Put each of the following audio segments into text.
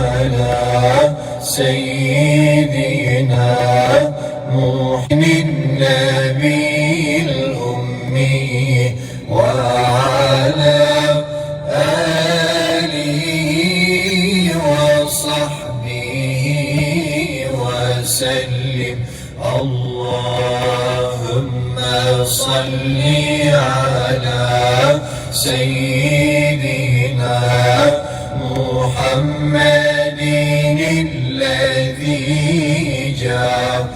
على سيدنا محن النبي الأمي وعلى آله وصحبه وسلم. اللهم صل على سيدنا Muhammedin الذي جاء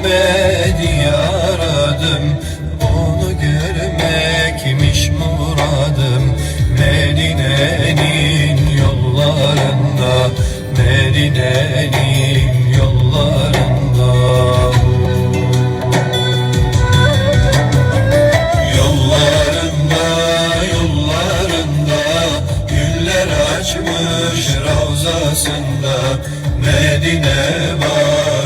Muhammed'i aradım. Onu görmekmiş muradım. Medine'nin yollarında Medine'nin yollarında. Yollarında, yollarında Güller açmış ravzasında Medine bakar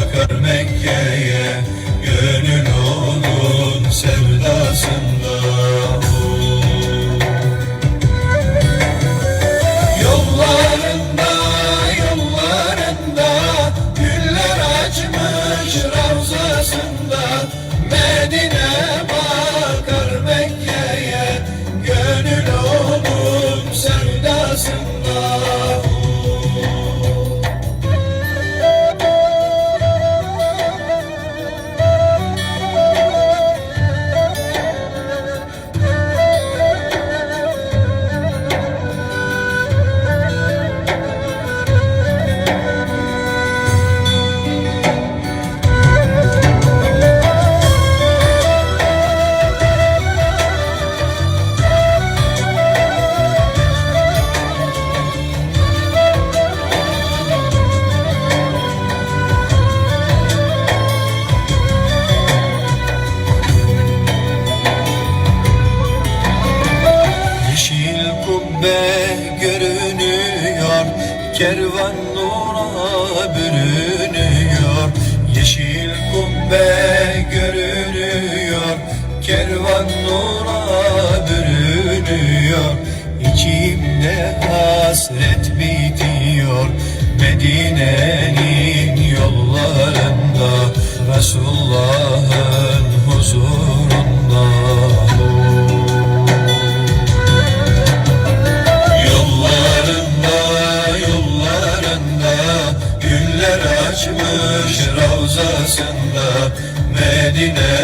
ravzasında Medine Kervan nura bürünüyor. Yeşil kubbe görünüyor. Kervan nura bürünüyor. İçimde hasret bitiyor. Medine'nin açmış ravzasında Medine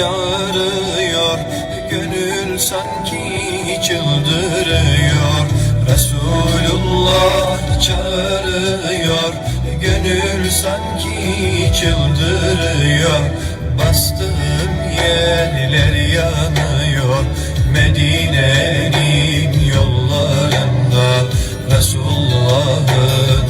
çağırıyor. Gönül sanki çıldırıyor. Resulullah çağırıyor. Gönül sanki çıldırıyor. Bastığım yerler yanıyor. Medine'nin yollarında Resulullah'ın